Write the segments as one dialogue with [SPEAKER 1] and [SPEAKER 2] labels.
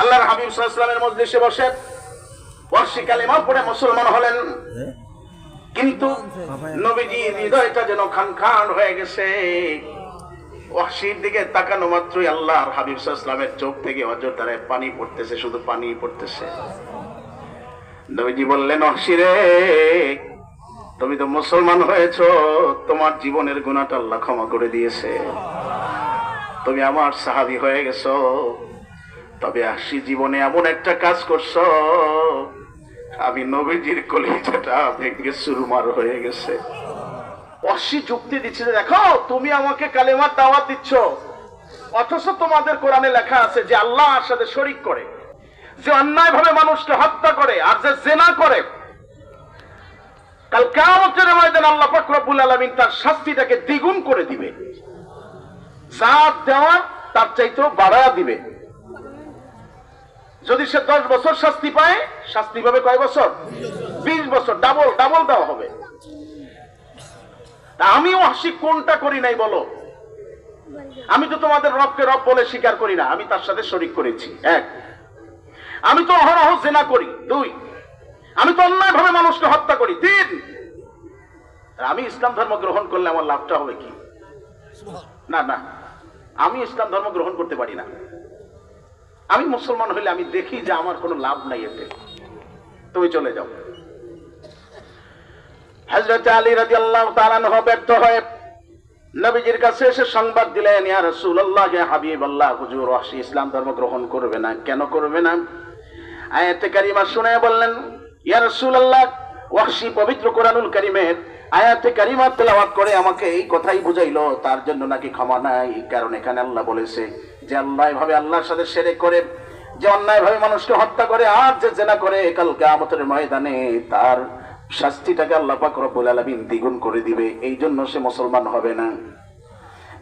[SPEAKER 1] আল্লাহর হাবিব সাল্লামের মজলিসে বসে বর্ষি কালিমা পড়ে মুসলমান হলেন। কিন্তু নবীজি হৃদয়টা যেন খান খান হয়ে গেছে। ওয়াসির দিকে তাকানো মাত্রই আল্লাহর হাবিব সাল্লামের চোখ থেকে অযোধ্যারে পানি পড়তেছে, শুধু পানি পড়তেছে। নবীজি বললেন অসিরে তুমি তো মুসলমান হয়েছ, তোমার জীবনের গুণাটা আল্লাহ ক্ষমা করে দিয়েছে। তুমি আমার সাহাবি হয়ে গেছো তবে আসি জীবনে এমন একটা কাজ করছ। আমি নবীজির কলিজাটা ভেঙে সুরমার হয়ে গেছে। অসি যুক্তি দিচ্ছে দেখো, তুমি আমাকে কালেমার দাওয়াত দিচ্ছ। অথচ তোমাদের কোরআনে লেখা আছে যে আল্লাহ সাথে শরিক করে, যে অন্যায় ভাবে মানুষকে হত্যা করে আর যে জেনা করে। কাল কামতের ময়দান আল্লাহ পাক রব্বুল আলামিন তার শাস্তিটাকে দ্বিগুণ করে দিবে। যা দেওয়া, তার চাইতেও বাড়া দিবে। যদি সে দশ বছর শাস্তি পায় শাস্তি পাবে কয় বছর? বিশ বছর ডাবল ডাবল দেওয়া হবে। আমিও হাসি কোনটা করি নাই বলো? আমি তো তোমাদের রবকে রব বলে স্বীকার করি না আমি তার সাথে শরিক করেছি। এক। আমি তো অহরহ জেনা করি। দুই। আমি তো অন্যায় ভাবে মানুষকে হত্যা করি। তিন। আমি ইসলাম ধর্ম গ্রহণ করলে আমার লাভটা হবে কি? না না। আমি ইসলাম ধর্ম গ্রহণ করতে পারি না। আমি মুসলমান হইলে আমি দেখি যে আমার কোনো লাভ নাই এতে। তুমি চলে যাও। হজরত আলী রাজি আল্লাহ তালানহ ব্যর্থ হয়ে নবীজির কাছে এসে সংবাদ দিলেন, ইয়া রাসূলুল্লাহ ইয়া হাবিবাল্লাহ, হুজুর, ওয়াহশী, ইসলাম ধর্ম গ্রহণ করবে না। কেন করবে না? আয়াতে কারিমা শুনে বললেন, ইয়া রাসূলুল্লাহ, ওয়াহশী পবিত্র কোরআনুল কারিমের আয়াতে কারিমা তেলাওয়াত করে আমাকে এই কথাই বুঝাইলো। তার জন্য নাকি ক্ষমা নাই, কারণ এখানে আল্লাহ বলেছে যে আল্লাহ ভাবে আল্লাহর সাথে সেরে করে, যে অন্যায় ভাবে মানুষকে হত্যা করে, আর যে জেনা করে, কাল কিয়ামতের ময়দানে তার শাস্তিটাকে আল্লাহ পাক রব্বুল আলামিন দ্বিগুণ করে দিবে। এই জন্য সে মুসলমান হবে না।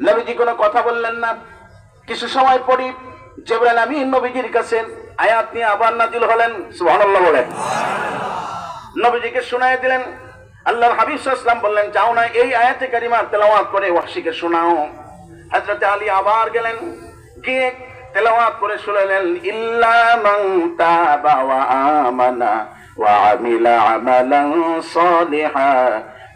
[SPEAKER 1] নবীজি কোনো কথা বললেন না। কিছু সময় পরই জেবরাইল আমিন নবীজির কাছে আয়াত নিয়ে আবার নাজিল হলেন। সুবহানাল্লাহ বলেন। নবীজিকে শুনাই দিলেন। আল্লাহর হাবিব সাল্লাম বললেন, যাও না, এই আয়াতে কারিমা তেলাওয়াত করে ওয়াহশীকে শোনাও। হযরত আলী আবার গেলেন। গিয়ে তেলাওয়াত করে শুনালেন ইল্লা মান তাবা ওয়া আমানা ওয়া আমিলা আমালান সালিহা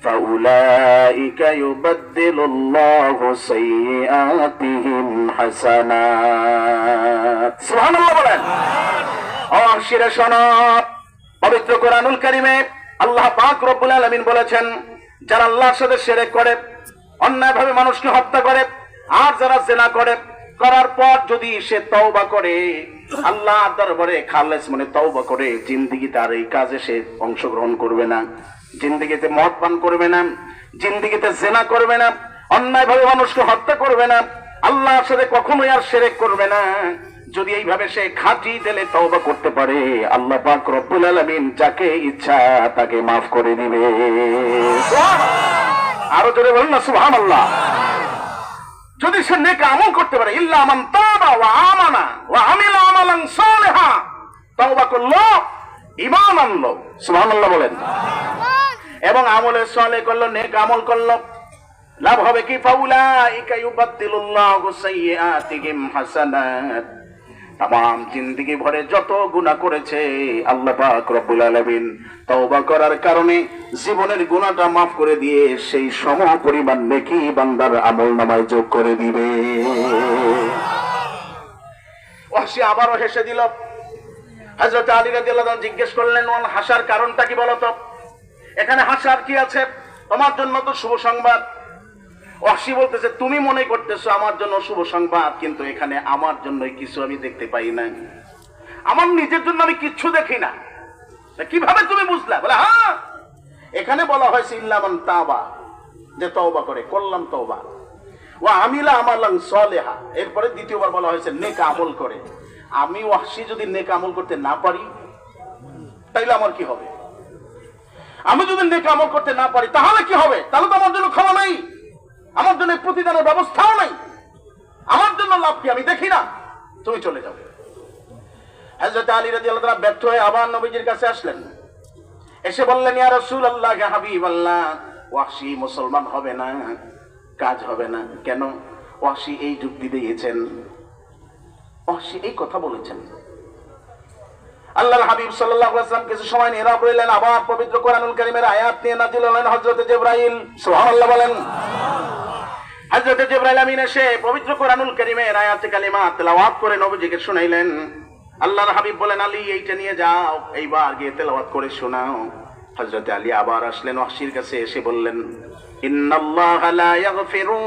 [SPEAKER 1] فأولئك يبدل الله سيئاتهم حسنات سبحان الله বলেন অশিরে শোনো পবিত্র কোরআনুল কারিমে আল্লাহ পাক রব্বুল আলামিন বলেছেন যারা আল্লাহর সাথে শিরক করে অন্যায়ভাবে মানুষকে হত্যা করে আর যারা জেনা করে করার পর যদি সে তওবা করে আল্লাহ দরবারে খালেস মনে তওবা করে জিন্দিগিতে আর এই কাজে সে অংশগ্রহণ করবে না। জিন্দিগিতে মদ পান করবে না, জিন্দিগিতে জেনা করবে না, অন্যায়ভাবে মানুষকে হত্যা করবে না, আল্লাহর সাথে কখনোই আর সেরেক করবে না। যদি এইভাবে সে খাঁটি দিলে তওবা করতে পারে, আল্লাহ পাক রব্বুল আলামিন যাকে ইচ্ছা তাকে মাফ করে দিবে। আরও জোরে বলুন না, সুবহানাল্লাহ। যদি সে নেক আমল করতে পারে, ইল্লা মান তাবা ওয়া আমানা ওয়া আমিলা আমালান সালিহা, তওবা করল, ঈমান আনলো। সুবহানাল্লাহ বলেন। এবং আমলে সলে করল, নেক আমল করল। লাভ হবে কি? ফাউলা ইকা ইউবাদদিলুল্লাহু সাইয়্যাতিহিম হাসানাত। তাম জিন্দিগি ভরে যত গুনাহ করেছে আল্লাহ পাক রব্বুল আলামিন তওবা করার কারণে জীবনের গুনাহটা মাফ করে দিয়ে সেই সম পরিমাণ নেকি বান্দার আমল নামায় যোগ করে দিবে। ওয়াসি আবারও হেসে দিল। হযরত আলী আনহু জিজ্ঞেস করলেন ওয়ান হাসার কারণটা কি বলতো? এখানে হাসার কি আছে? তোমার জন্য তো শুভ সংবাদ। অসি বলতেছে, তুমি মনে করতেছো আমার জন্য শুভ সংবাদ, কিন্তু এখানে আমার জন্য কিছু আমি দেখতে পাই না। আমার নিজের জন্য আমি কিচ্ছু দেখি না। কীভাবে তুমি বুঝলা? বলে হ্যাঁ এখানে বলা হয়েছে ইল্লামান তাবা, যে তওবা করে, করলাম তওবা। ও আমিলা আমালাং সলেহা, এরপরে দ্বিতীয়বার বলা হয়েছে, নেক আমল করে। আমি ওয়াসি যদি নেক আমল করতে না পারি, তাইলে আমার কি হবে? আমি যদি নেক আমল করতে না পারি, তাহলে কি হবে তাহলে তো আমার জন্য ক্ষমা নাই আমার জন্য ব্যবস্থাও নাই। আমার জন্য লাভ কি আমি দেখি না। তুমি চলে যাও। হযরত আলী রাদিয়াল্লাহু তাআলা ব্যর্থ হয়ে আবার নবীজির কাছে আসলেন। এসে বললেন, ইয়া রাসূলুল্লাহ ইয়া হাবিবাল্লাহ, ওয়াহশী মুসলমান হবে না, কাজ হবে না। কেন? ওয়াহশী এই যুক্তি দিয়েছেন। ওয়াহশী এই কথা বলেছেন। আল্লাহর হাবিব কিছু সময় নীরব রইলেন, আবার পবিত্র কোরআনুল কারীমের আয়াত নিয়ে নাযিল হলেন হযরত বলেন হযরত জিবরাইল আমিন এসে পবিত্র কোরআনুল কারীমের আয়াত কালিমা তেলাওয়াত করে নবীজিকে শুনাইলেন। আল্লাহর হাবিব বলেন, আলী, এইটা নিয়ে যাও। এইবার গিয়ে তেলাওয়াত করে শোনাও। হযরত আলী আবার আসলেন ওয়াহশির কাছে, এসে বললেন, ইন্নাল্লাহা লা ইয়াগফিরু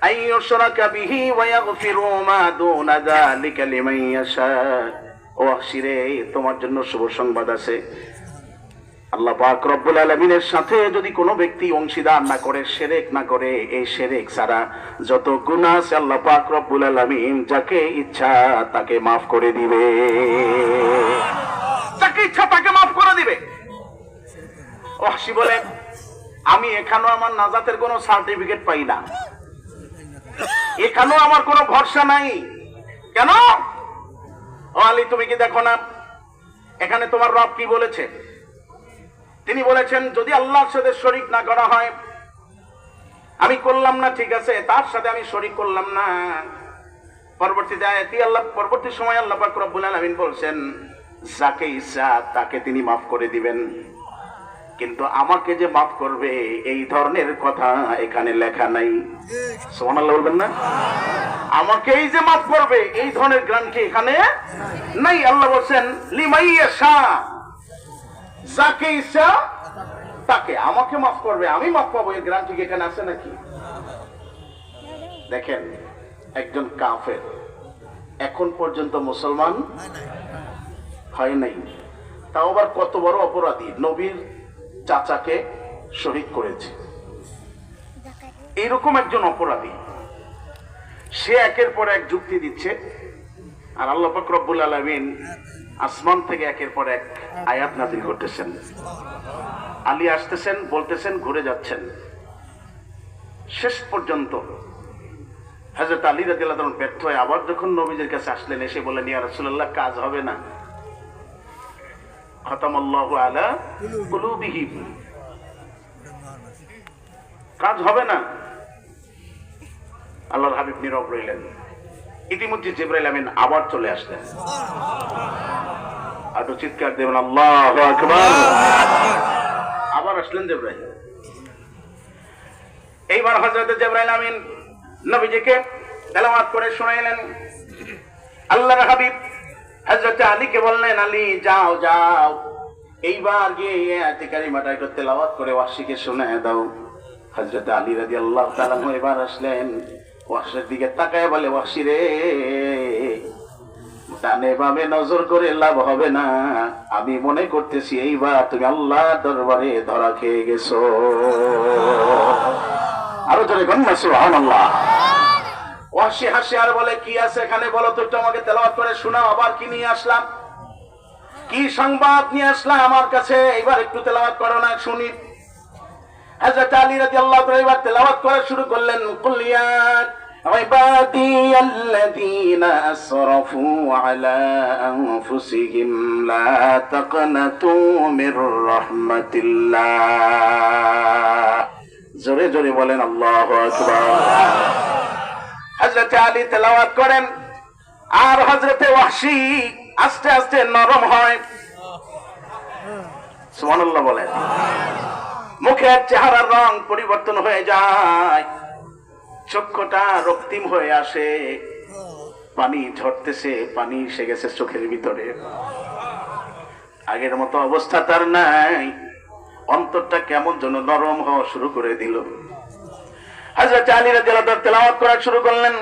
[SPEAKER 1] আন ইউশরাকা বিহি ওয়া ইয়াগফিরু মা দুনা যালিকা লিমান ইয়াশা। ও ওয়াহশিরে তোমার জন্য শুভ সংবাদ আছে। আল্লাহ পাক রব্বুল আলমিনের সাথে যদি কোনো ব্যক্তি অংশীদার না করে, সেরেক না করে, এই সেরেক ছাড়া যত গুণা আছে আল্লাহ পাক রব্বুল আলমিন যাকে ইচ্ছা তাকে মাফ করে দিবে। যাকে ইচ্ছা তাকে মাফ করে দিবে। ওহাসি বলেন, আমি এখানেও আমার নাজাতের কোনো সার্টিফিকেট পাই না। এখানেও আমার কোনো ভরসা নাই। কেন? ও আলী, তুমি কি দেখো না? এখানে তোমার রব কি বলেছে? তিনি বলেছেন, যদি আল্লাহর সাথে শরিক না করা হয়, আমি করলাম না, ঠিক আছে, তার সাথে আমি শরিক করলাম না। পরবর্তীতে আয়াতি আল্লাহ, পরবর্তী সময় আল্লাহ পাক বলছেন যাকে ইচ্ছা তাকে তিনি মাফ করে দিবেন। কিন্তু আমাকে যে মাফ করবে, এই ধরনের কথা এখানে লেখা নাই। সুবহানাল্লাহ বলবেন না? আমাকেই যে মাফ করবে, এই ধরনের গ্রান্টি এখানে নাই? আল্লাহ বলছেন লিমাইয়া শাহ যাকে ইচ্ছা, তাকে। আমাকে মাফ করবে, আমি মাফ পাবো এই গ্রান্টি এখানে আছে নাকি? দেখেন, একজন কাফের এখন পর্যন্ত মুসলমান হয় নাই। তাও আবার কত বড় অপরাধী। নবীর চাচাকে শহীদ করেছে। এইরকম একজন অপরাধী। সে একের পর এক যুক্তি দিচ্ছে। আর আল্লাহ রব্বুল আলামিন আসমান থেকে একের পর এক আয়াত নাজিল করতেছেন। আলী আসতেছেন, বলতেছেন, ঘুরে যাচ্ছেন। শেষ পর্যন্ত হাজরত আলী তাআলা ব্যর্থ হয়ে আবার যখন নবীজির কাছে আসলেন, এসে বলেন ইয়া রাসূলুল্লাহ, কাজ হবে না। খতামাল্লাহু আলা কুলুবিহিম। কাজ হবে না। আল্লাহর হাবিব নীরব রইলেন। ইতিমধ্যে জিব্রাইল আমিন আবার চলে আসলেন। আর একটু চিৎকার দেবেন আল্লাহ আবার আসলেন জিব্রাইল। এইবার হযরত জিব্রাইল আমিন নবীজিকে তেলাওয়াত করে শোনাইলেন। আল্লাহর হাবিব হযরত আলীকে বললেন আলী যাও যাও। এইবার গিয়ে এই আয়াতে কারিমাটা একটু তেলাওয়াত করে ওয়াসিকে শোনায় দাও। হযরত আলী রাজি আল্লাহ তাআলা এবার আসলেন ওয়াসের দিকে তাকায় বলে ওয়াসি রে ডানে বামে নজর করে লাভ হবে না। আমি মনে করতেছি, এইবার তুমি আল্লাহ দরবারে ধরা খেয়ে গেছো। আরও জোরে গন্যা সুবহানাল্লাহ। ওয়াসি হাসি, আর বলে, কি আছে এখানে? বলো তো একটু আমাকে তেলাওয়াত করে শোনাও, আবার কি নিয়ে আসলাম? কি সংবাদ নিয়ে আসলাম আমার কাছে? এবার একটু তেলাওয়াত করো না, শুনি। হযরত আলী রাদিয়াল্লাহু তাআলা এবার তেলাওয়াত করা শুরু করলেন। কুলিয়াত عبادي الذين أسرفوا على أنفسهم لا تقنطوا من رحمة الله জোরে জোরে বলেন আল্লাহু আকবার হযরত আলী তেলাওয়াত করেন আর হযরতে ওয়াহশী আস্তে আস্তে নরম হয় সুবহানাল্লাহ বলেন মুখের চেহারার রং পরিবর্তন হয়ে যায় চক্ষুটা রক্তিম হয়ে আসে। পানি ঝরতেছে, পানি এসে গেছে চোখের ভিতরে। আগের মতো অবস্থা তার নাই। অন্তরটা কেমন যেন নরম হওয়া শুরু করে দিল। হযরত আলী রাদিয়াল্লাহু তেলাওয়াত করা শুরু করলেন।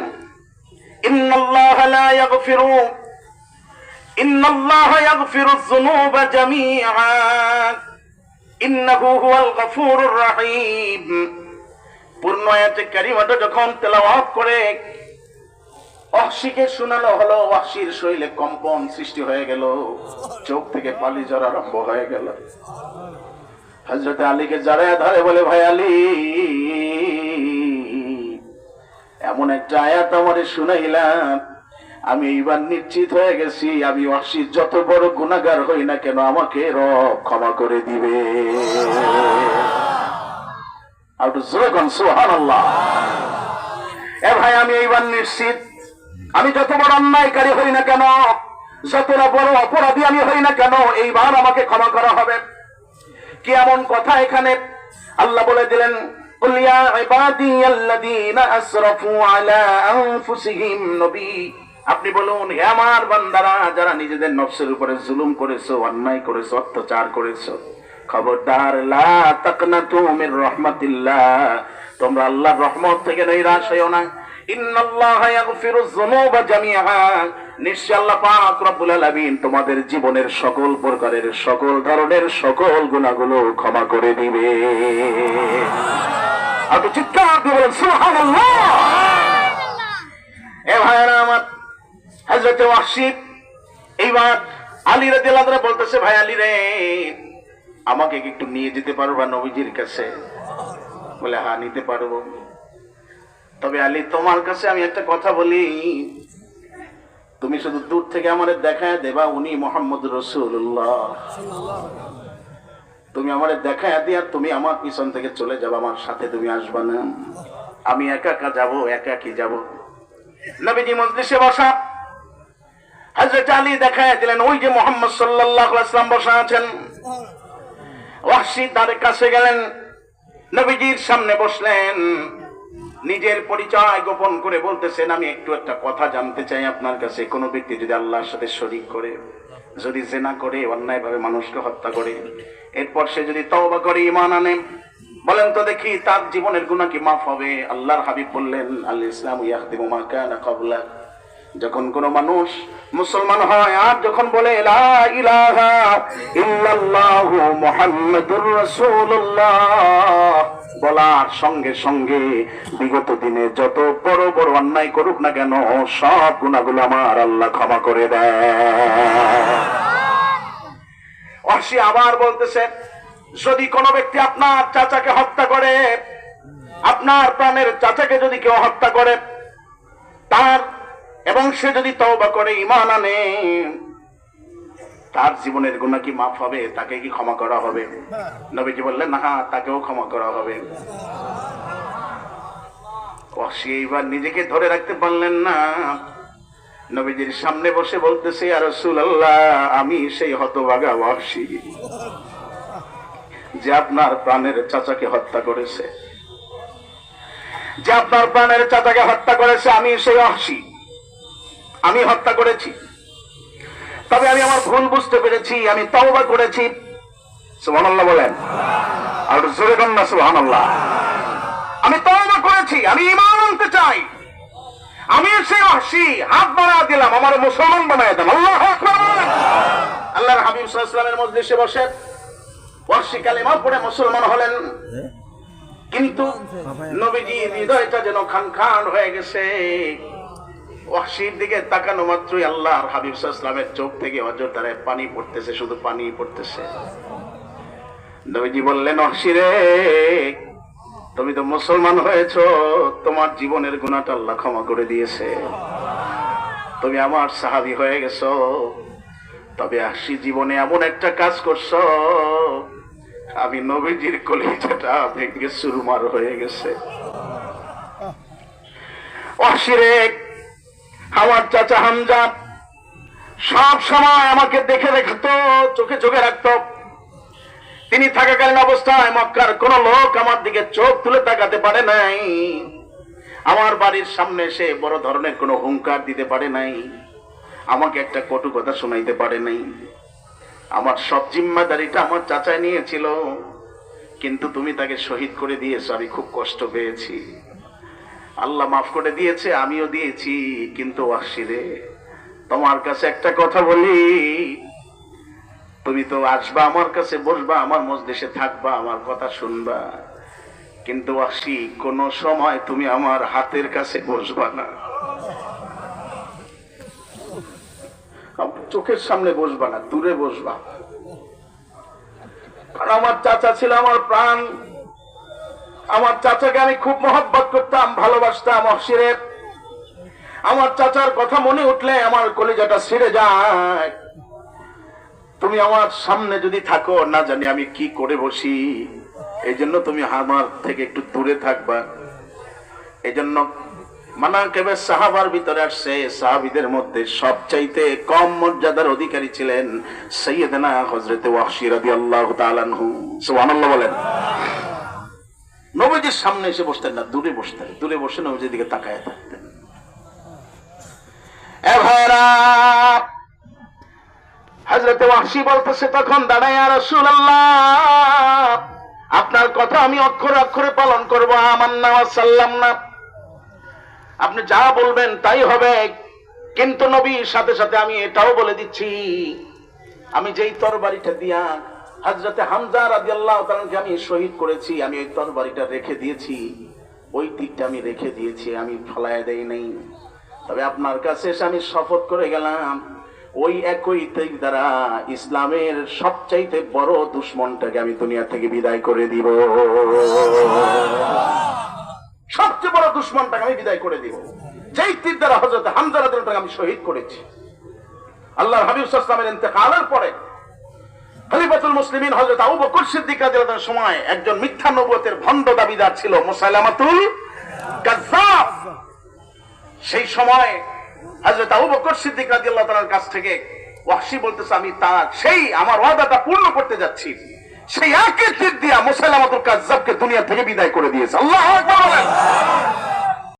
[SPEAKER 1] ইন্নাল্লাহ লা ইয়াগফিরু। ইন্নাল্লাহ ইয়াগফিরুয যুনুবা জামিআ। ইন্নাহু হুয়াল গফুরুর রহিম। পূর্ণ আয়াতে কারিমাটা যখন তেলাওয়াত করে, অহসিকে শোনানো হলো ওয়াসির শরীরে কম্পন সৃষ্টি হয়ে গেল, চোখ থেকে পালি জ্বর আরম্ভ হয়ে গেল। হজরত আলীকে জড়ায় ধরে বলে, ভাই আলী, এমন একটা আয়াত আমারে শুনাইলাম, আমি এইবার নিশ্চিত হয়ে গেছি, আমি অসির যত বড় গুণাগার হই না কেন, আমাকে রব ক্ষমা করে দিবে। আমি যত বড় অন্যায়কারী হই না কেন, যত বড় অপরাধী আমি হই না কেন, এইবার আমাকে ক্ষমা করা হবে। কি এমন কথা এখানে? আল্লাহ বলে দিলেন আপনি বলুন, হে আমার বান্দারা, যারা নিজেদের নফসের উপরে জুলুম করেছ, অন্যায় করেছ, অত্যাচার করেছ খবরদার লা তাকনাতু মির রাহমাতিল্লাহ। তোমরা আল্লাহর রহমত থেকে নিরাশ হইও না। ইন্নাল্লাহা ইয়াগফিরু যুনুবা জামিআ। নিশ্চয় আল্লাহ পাক রব্বুল আলামিন তোমাদের জীবনের সকল প্রকারের সকল ধরনের সকল গুনাহগুলো ক্ষমা করে দিবে। আপনি চিৎকার দিয়ে বলেন সুবহানাল্লাহ! এ ভাইরা আমার হযরত এইবার আলী রাদিয়াল্লাহু তাআলা বলতেছে ভাই আলী রে আমাকে একটু নিয়ে যেতে পারবা নবীজির কাছে? বলে হ্যাঁ নিতে পারব তবে আলী, তোমার কাছে আমি একটা কথা বলি। তুমি শুধু দূর থেকে আমাদের দেখায় দেবা, উনি মোহাম্মদ রসুল্লাহ তুমি আমাদের দেখায় দিয়া তুমি আমার পিছন থেকে চলে যাবে, আমার সাথে তুমি আসবা না। আমি একা একা যাব, একা কি যাব? নবীজি মজলিসে বসা। হজরত আলী দেখায় দিলেন, ওই যে মোহাম্মদ সাল্লাহ বসা আছেন। ওয়াসি তার কাছে গেলেন। নবীজির সামনে বসলেন। নিজের পরিচয় গোপন করে বলতেছেন, আমি একটু একটা কথা জানতে চাই আপনার কাছে। কোনো ব্যক্তি যদি আল্লাহর সাথে শরিক করে, যদি জেনা করে, অন্যায়ভাবে মানুষকে হত্যা করে, এরপর সে যদি তওবা করে ইমান আনে, বলেন তো দেখি তার জীবনের গুণা কি মাফ হবে? আল্লাহর হাবিব বললেন আল্লাহ ইসলাম ইয়াহদিমু কানা ক্বাবলা যখন কোন মানুষ মুসলমান হয়, আর যখন বলে বলার সঙ্গে সঙ্গে বিগত দিনে যত বড় বড় অন্যায় করুক না কেন, সব গুণাগুলো আমার আল্লাহ ক্ষমা করে দেয়। অসি আবার বলতেছে, যদি কোনো ব্যক্তি আপনার চাচাকে হত্যা করে, আপনার প্রাণের চাচাকে যদি কেউ হত্যা করে, তার এবং সে যদি তওবা করে ইমান আনে, তার জীবনের গুণা কি মাফ হবে? তাকে কি ক্ষমা করা হবে? নবীজি বললেন, না, তাকেও ক্ষমা করা হবে। অসি এইবার নিজেকে ধরে রাখতে পারলেন না। নবীজির সামনে বসে বলতেছে আর আল্লাহ আমি সেই হতভাগা ওয়াসি যে আপনার প্রাণের চাচাকে হত্যা করেছে। যে আপনার প্রাণের চাচাকে হত্যা করেছে, আমি সেই অহসি আমি হত্যা করেছি। তবে আমি আমার ভুল বুঝতে পেরেছি, আমি তওবা করেছি। সুবহানাল্লাহ বলেন। আর জোরে কন না, সুবহানাল্লাহ। আমি তওবা করেছি, আমি ঈমান আনতে চাই। আমি সেই অহসি হাত বাড়া দিলাম, আমার মুসলমান বানায় দেন আল্লাহ আল্লাহর হাবিব ওয়াসাল্লামের মজলিসে বসে ওয়াসি কালিমা পড়ে মুসলমান হলেন। কিন্তু নবীজির হৃদয়টা যেন খান খান হয়ে গেছে। ওয়াসির দিকে তাকানো মাত্রই আল্লাহর হাবিব ইসলামের চোখ থেকে অজর দ্বারায় পানি পড়তেছে, শুধু পানি পড়তেছে। নবীজি বললেন অসিরে তুমি তো মুসলমান হয়েছ, তোমার জীবনের গুণাটা আল্লাহ ক্ষমা করে দিয়েছে। তুমি আমার সাহাবি হয়ে গেছো। তবে আসি জীবনে এমন একটা কাজ করছ, আমি নবীজির কলিজাটা ভেঙে সুরমার হয়ে গেছে। অসিরে আমার চাচা হামজা, সব সময় আমাকে দেখে রাখতো, চোখে চোখে রাখত। তিনি থাকাকালীন অবস্থায় মক্কার কোন লোক আমার দিকে চোখ তুলে তাকাতে পারে নাই। আমার বাড়ির সামনে এসে বড় ধরনের কোনো হুঙ্কার দিতে পারে নাই। আমাকে একটা কটু কথা শোনাইতে পারে নাই। আমার সব জিম্মাদারিটা আমার চাচায় নিয়েছিল। কিন্তু তুমি তাকে শহীদ করে দিয়েছ, আমি খুব কষ্ট পেয়েছি। আল্লাহ মাফ করে দিয়েছে, আমিও দিয়েছি, কিন্তু আসিরে তোমার কাছে একটা কথা বলি। তুমি তো আসবা আমার কাছে, বসবা আমার মজদেশে থাকবা, আমার কথা শুনবা। কিন্তু আসি কোন সময় তুমি আমার হাতের কাছে বসবা না। চোখের সামনে বসবা না, দূরে বসবা। কারণ আমার চাচা ছিল আমার প্রাণ। আমার চাচাকে আমি খুব মহব্বত করতাম, ভালোবাসতাম, অসিরে। আমার চাচার কথা মনে উঠলে আমার কলিজাটা ছিঁড়ে যায়। তুমি আমার সামনে যদি থাকো, না জানি আমি কি করে বসি। এই জন্য তুমি আমার থেকে একটু দূরে থাকবা। এই জন্য মানাকেবে সাহাবার ভিতরে আসছে, সাহাবিদের মধ্যে সবচাইতে কম মর্যাদার অধিকারী ছিলেন সৈয়দনা হজরতে ওয়াহশি রাদিয়াল্লাহু তাআলা আনহু। সুবহানাল্লাহ বলেন। নবীজির সামনে এসে বসতেন না, দূরে বসতেন, দূরে বসে নবীজির দিকে তাকায় থাকতেন। হজরতে ওয়াহশি বলতেছে, তখন দাঁড়ায় আপনার কথা আমি অক্ষরে অক্ষরে পালন করব আমার নাম সাল্লাম না। আপনি যা বলবেন তাই হবে, কিন্তু নবীর সাথে সাথে আমি এটাও বলে দিচ্ছি, আমি যেই তরবারিটা দিয়া হাজরতে হামজা রাদিয়াল্লাহু তাআলাকে আমি শহীদ করেছি, আমি ওই তরবারিটা রেখে দিয়েছি। ওই দিকটা আমি রেখে দিয়েছি, আমি ফলায় দেই নাই। তবে আপনার কাছে এসে আমি শপথ করে গেলাম, ওই একই দিক দ্বারা ইসলামের সবচাইতে বড় দুশ্মনটাকে আমি দুনিয়া থেকে বিদায় করে দিব। সবচেয়ে বড় দুশ্মনটাকে আমি বিদায় করে দিব। যেই তীর দ্বারা হজরত হামজারাদকে আমি শহীদ করেছি। আল্লাহ হাবিব ইসলামের ইন্তেকালের পরে সেই সময় কাছ থেকে বলতেছে, আমি তার, সেই আমার ওয়াদাটা পূর্ণ করতে যাচ্ছি। সেই একই তীর দিয়া মুসাইলামাতুল কাযযাবকে দুনিয়া থেকে বিদায় করে দিয়েছে। আল্লাহু